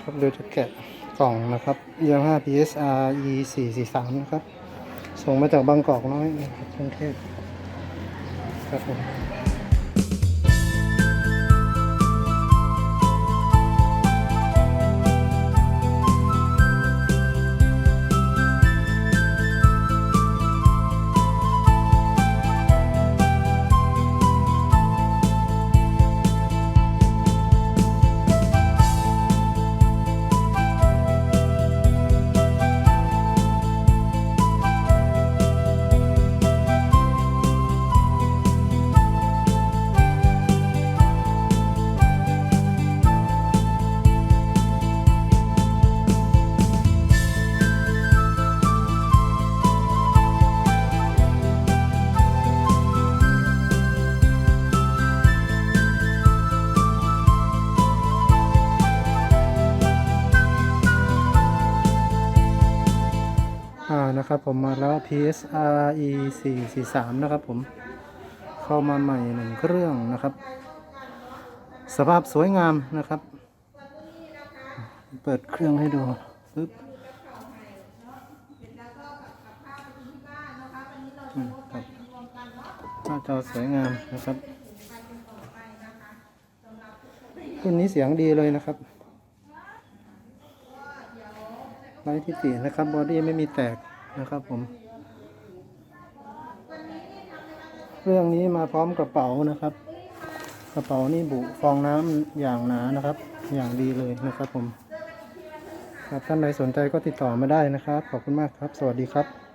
ครับเดี๋ยวจะแกะกล่องนะครับ Yamaha PSR E 4 4 3นะครับ ส่งมาจากบางกอกน้อยนะครับกรุงเทพครับผม นะครับผมมาแล้ว PSR E 4 4 3นะครับผม เข้ามาใหม่หนึ่งเครื่องนะครับ สภาพสวยงามนะครับ เปิดเครื่องให้ดูปึ๊บครับหน้าจอสวยงามนะครับรุ่นนี้เสียงดีเลยนะครับไร้ที่ตินะครับ บอดี้ไม่มีแตก นะครับผม เรื่องนี้มาพร้อมกระเป๋านะครับ กระเป๋านี่บุฟองน้ำอย่างหนานะครับ อย่างดีเลยนะครับผมครับท่านใดสนใจก็ติดต่อมาได้นะครับ ขอบคุณมากครับ สวัสดีครับ